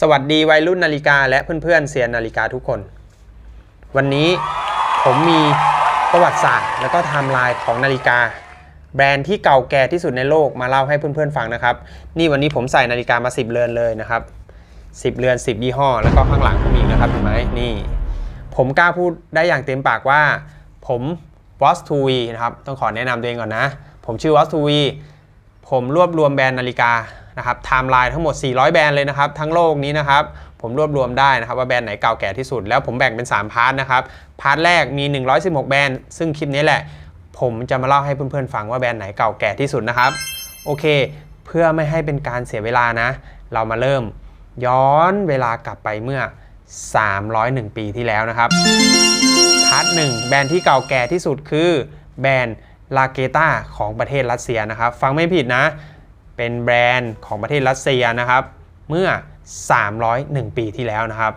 สวัสดีวัยรุ่นนาฬิกาและเพื่อนๆเซียนนาฬิกาทุกคน วันนี้ผมมีประวัติศาสตร์ แล้วก็ไทม์ไลน์ของนาฬิกา แบรนด์ที่เก่าแก่ที่สุดในโลกมาเล่าให้เพื่อนๆฟังนะครับ นี่วันนี้ผมใส่นาฬิกามา 10 เรือนเลยนะครับ 10 เรือน 10 ยี่ห้อ แล้วก็ข้างหลังผมอีกนะครับเห็นไหมนี่ ผมกล้าพูดได้อย่างเต็มปากว่า ผมวอสทูวีนะครับต้องขอแนะนำตัวเองก่อนนะ ผมชื่อวอสทูวีผมรวบรวมแบรนด์นาฬิกา นะครับไทม์ไลน์ทั้งหมด 400 แบรนด์เลยนะครับทั้งโลกนี้นะครับผมรวบรวมได้นะครับว่าแบรนด์ไหนเก่าแก่ที่สุด แล้วผมแบ่งเป็น 3 พาร์ทนะครับพาร์ทแรกมี 116 แบรนด์ซึ่งคลิปนี้แหละ ผมจะมาเล่าให้เพื่อนๆฟังว่าแบรนด์ไหนเก่าแก่ที่สุดนะครับโอเค เพื่อไม่ให้เป็นการเสียเวลานะ เรามาเริ่มย้อนเวลากลับไปเมื่อ 301 ปีที่แล้วนะครับพาร์ทหนึ่งแบรนด์ที่เก่าแก่ที่สุดคือแบรนด์ลาเกตาของประเทศรัสเซียนะครับ ฟังไม่ผิดนะ เป็นแบรนด์ของประเทศรัสเซียนะครับ เมื่อ 301 ปีที่แล้วนะครับ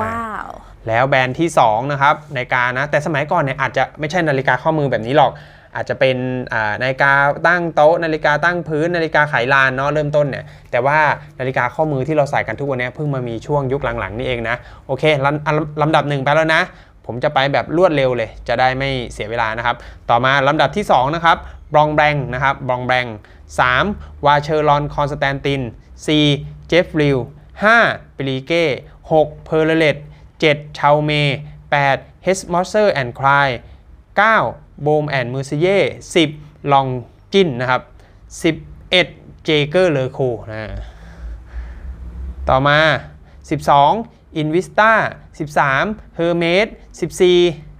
ว้าวแล้วแบรนด์ที่2นะครับนาฬิกานะแต่สมัยก่อนเนี่ยอาจจะไม่ใช่นาฬิกาข้อมือแบบนี้หรอก อาจจะเป็นอ่านาฬิกาตั้งโต๊ะนาฬิกาตั้งพื้นนาฬิกาไขลานเนาะเริ่มต้นเนี่ยแต่ว่านาฬิกาข้อมือที่เราใส่กันทุกวันนี้เพิ่งมามีช่วงยุคหลังๆนี่เองนะโอเคลำอะลำลำดับหนึ่งไปแล้วนะ ผมจะไปแบบรวดเร็วเลย จะได้ไม่เสียเวลานะครับ ต่อมาลำดับที่2นะครับบรองแบงนะครับบรองแบง 3 วาเชอรอนคอนสแตนติน 4. เจฟริว 5. ปรีเก้ 6. เพอร์เลต 7. ชาวเม 8. เฮสมอสเซอร์แอนด์คลาย 9. โบมแอนด์มือซิเย่ 10. ลองจินนะครับ 11. เจเกอร์เลอโคนะต่อมา 12. อินวิสตา 13. เฮอร์เมส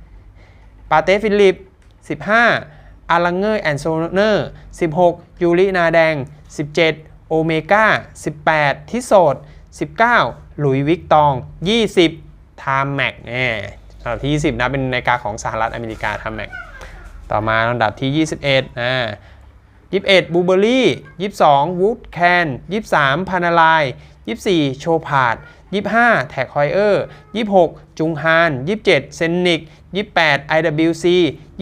14. ปาเต้ฟิลิป 15. อารังเกอร์แอนโซเนอร์ 16. ยูรินาแดง 17. โอเมก้า 18. ทิโซด 19. หลุยวิกตอง 20. ไทม์แม็กเนี่ยลำดับที่ 20 นะ เป็นนาฬิกาของสหรัฐอเมริกาไทม์แม็กต่อมาลำดับที่ 21อ่า21บูเบอรี่22วูดแคน23พานาลาย24 โชพาด25 แท็กฮอยเออร์26 จุงฮาน 27 เซนนิก 28 IWC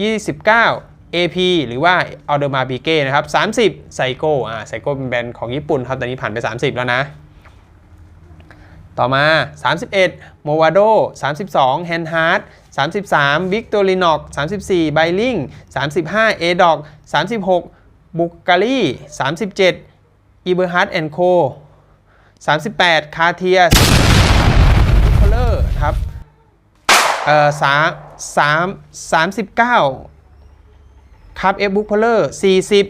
29 AP หรือว่าออเดอร์มาบิเก้นะครับ30ไซโก้อ่าไซโก้เป็นแบรนด์ของญี่ปุ่นครับตอนนี้ผ่านไป 30 แล้วนะ ต่อมา 31โมวาโด32แฮนฮาร์ด33วิกตอรินอก34ไบลิง35เอดอก36บุกกาลี37อีเบอร์ฮาร์ดแอนโค38คาเทียสคอลเลอร์ครับเอ่อสามสามสามสิบเก้า ครับเอฟบุ๊กพอลเลอร์สี่สิบ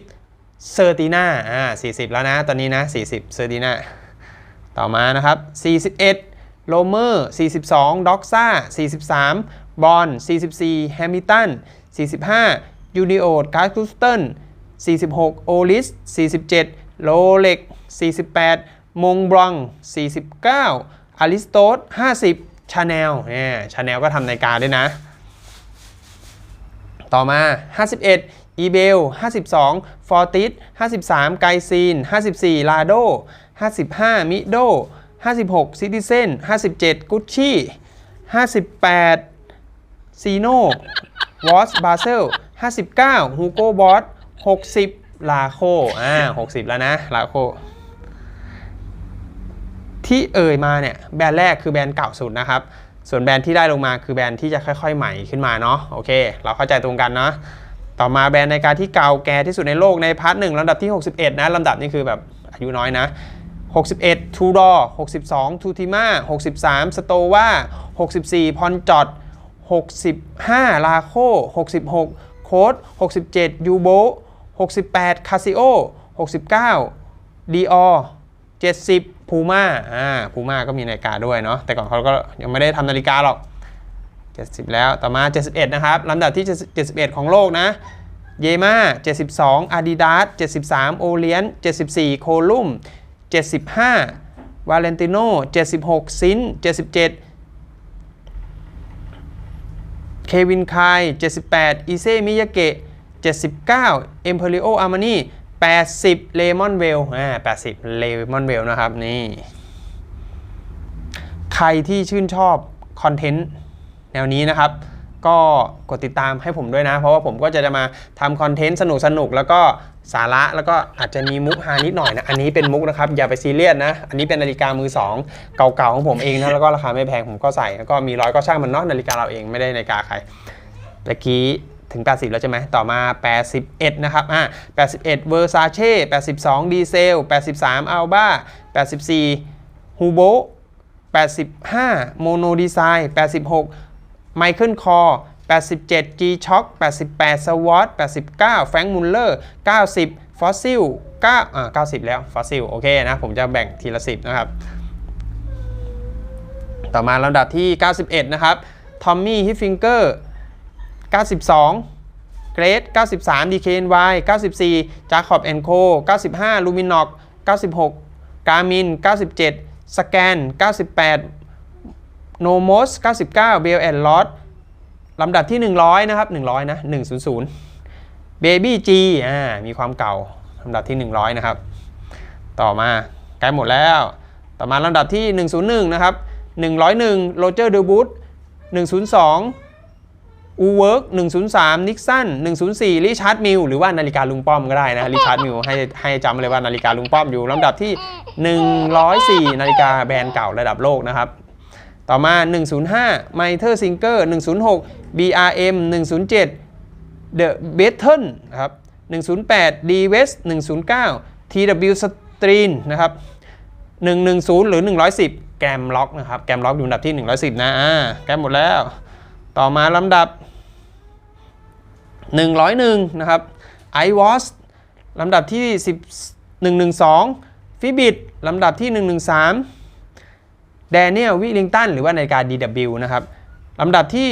เซอร์ติน่าอ่าสี่สิบแล้วนะตอนนี้นะสี่สิบเซอร์ติน่าต่อมานะครับสี่สิบเอ็ดโลเมอร์สี่สิบสองด็อกซ่าสี่สิบอลสี่สิบสี่แฮมิลตันสี่สิบห้ายูนิโอดการ์คูสตันสี่สิบหกโอลิสสี่สิบเจ็ดโรเล็กสี่สิบแปดมงบรองสี่สิบเก้าอาริสโตสห้าสิบชาแนลเนี่ยชาแนลก็ทำนาฬิกาด้วยนะ ต่อมา 51 e b e l 52 Fortis 53 ไกซีน 54 ลาโด 55 มิโด 56 Citizen 57กุชชี่58ซีโน่วอสบาเซล59ฮูโกบอส60 ลาโคอ่า60 แล้วนะ ลาโค ที่เอ่ยมาเนี่ย แบรนด์แรกคือแบรนด์เก่าสุดนะครับ ส่วนแบรนด์ที่ได้ลงมาคือแบรนด์ที่จะค่อยๆ ใหม่ขึ้นมาเนาะโอเค เราเข้าใจตรงกันเนาะต่อมาแบรนด์นาฬิกาที่เก่าแก่ที่สุดในโลกในพาร์ทหนึ่งลำดับที่ 61 นะลำดับนี้คือแบบอายุน้อยนะ 61 ทูดอ62 ทูติมา63 สโตวา64 พอนจอด 65 ลาโค 66 โค้ด67 ยูโบ 68 คาซิโอ 69 ดีออ70 พูม่าอ่าพูม่าก็มีนาฬิกาด้วยเนาะแต่ก่อนเขาก็ยังไม่ได้ทำนาฬิกาหรอก 70 แล้วต่อมา 71 นะครับลำดับที่ 71 ของโลกนะเยมา72 Adidas 73 โอเลียน 74 โคลุม 75 วาเลนติโน 76 ซิน 77 เควินคาย 78 อิเซมิยาเกะ 79 เอ็มเพริโออาร์มานี 80เลมอนเวลอ่า80เลมอนเวลนะครับนี่ ใครที่ชื่นชอบคอนเทนต์แนวนี้นะครับ ก็กดติดตามให้ผมด้วยนะ เพราะว่าผมก็จะจะมาทำคอนเทนต์สนุกๆแล้วก็สาระแล้วก็อาจจะมีมุกฮานิดหน่อยนะ อันนี้เป็นมุกนะครับ อย่าไปซีเรียสนะ อันนี้เป็นนาฬิกามือสองเก่าๆของผมเองนะแล้วก็ราคาไม่แพงผมก็ใส่แล้วก็มีร้อยก็ช่างมันเนาะนาฬิกาเราเองไม่ได้นาฬิกาใครตะกี้ ถึง 80 แล้วใช่ไหมต่อมา 81 นะครับอะ81 Versace 82 Diesel 83 Alba 84 Hugo 85 Mono Design 86 Michael Kors 87 G Shock 88 Swatch 89 Frank Muller 90 Fossil 9อ่า90 แล้ว Fossil โอเคนะ ผมจะแบ่งทีละ 10 นะครับ ต่อมาลำดับที่ 91 นะครับ Tommy Hilfiger 92 เกรด 93 DKNY 94 Jacob Co 95 Luminox 96 Garmin 97 Scan 98 Nomos 99 Bell and Lot ลำดับที่ 100 นะครับ 100 นะ 100 Baby G อ่า มีความเก่าลำดับที่ 100 นะครับ ต่อมาใกล้หมดแล้ว ต่อมาลำดับที่ 101 นะครับ 101 Roger d e b o o t 102 อูเวิร์ก103นิกสัน104ริชาร์ดมิลหรือว่านาฬิกาลุงป้อมก็ได้นะริชาร์ดมิลให้ให้จำเลยว่านาฬิกาลุงป้อมอยู่ลำดับที่104นาฬิกาแบรนด์เก่าระดับโลกนะครับ ต่อมา 105 m i t e r Singer 106 BRM 107 The b e t t o n นะครับ108 D West 109 TW Stream นะครับ110 หรือ 110 แกรมล็อกนะครับ แกรมล็อกอยู่อันดับที่ 110 นะอ่าแกรมหมดแล้ว ต่อมาลำดับ 101 นะครับ iWatch ลำดับที่ 10 112 Fitbit ลำดับที่ 113 Daniel Wellington หรือว่านาฬิกา DW นะครับลำดับที่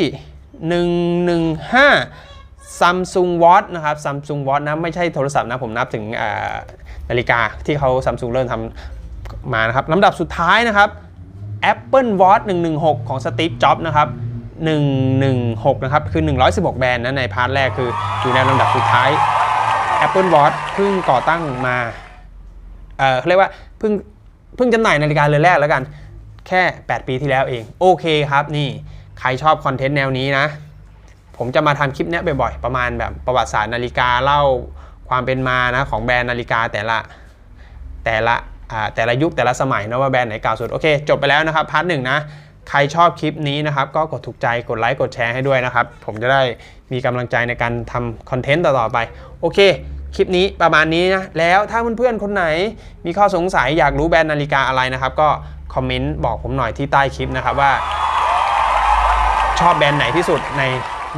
115 Samsung Watch นะครับ Samsung Watch นะไม่ใช่โทรศัพท์นะ ผมนับถึงนาฬิกาที่เขา Samsung เริ่มทำมานะครับลำดับสุดท้ายนะครับ Apple Watch 116 ของ Steve Jobs นะครับ 116 นะครับ คือ 116 แบรนด์นะในพาร์ทแรกคืออยู่ในลำดับสุดท้าย Apple Watch เพิ่งก่อตั้งมา เออเขาเรียกว่าเพิ่งเพิ่งจำหน่ายนาฬิกาเรือนแรกแล้วกัน แค่ 8 ปีที่แล้วเอง โอเคครับนี่ ใครชอบคอนเทนต์แนวนี้นะ ผมจะมาทำคลิปเนี้ยบ่อยๆ ประมาณแบบประวัติศาสตร์นาฬิกาเล่าความเป็นมานะของแบรนด์นาฬิกาแต่ละแต่ละแต่ละยุคแต่ละสมัยนะว่าแบรนด์ไหนเก่าสุด โอเค จบไปแล้วนะครับพาร์ทหนึ่งนะ ใครชอบคลิปนี้นะครับ ก็กดถูกใจกดไลค์กดแชร์ให้ด้วยนะครับ ผมจะได้มีกำลังใจในการทำคอนเทนต์ต่อๆไป โอเค คลิปนี้ประมาณนี้นะ แล้วถ้าเพื่อนๆคนไหนมีข้อสงสัยอยากรู้แบรนด์นาฬิกาอะไรนะครับ ก็คอมเมนต์บอกผมหน่อยที่ใต้คลิปนะครับว่า ชอบแบรนด์ไหนที่สุดใน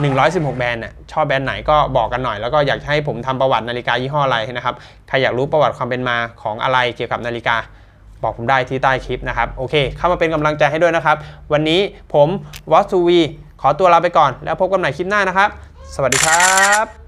116 แบรนด์น่ะชอบแบรนด์ไหนก็บอกกันหน่อย แล้วก็อยากให้ผมทำประวัตินาฬิกายี่ห้ออะไรนะครับใครอยากรู้ประวัติความเป็นมาของอะไรเกี่ยวกับนาฬิกา บอกผมได้ที่ใต้คลิปนะครับ โอเค เข้ามาเป็นกำลังใจให้ด้วยนะครับ วันนี้ผมวอสซูวีขอตัวลาไปก่อน แล้วพบกันใหม่คลิปหน้านะครับ สวัสดีครับ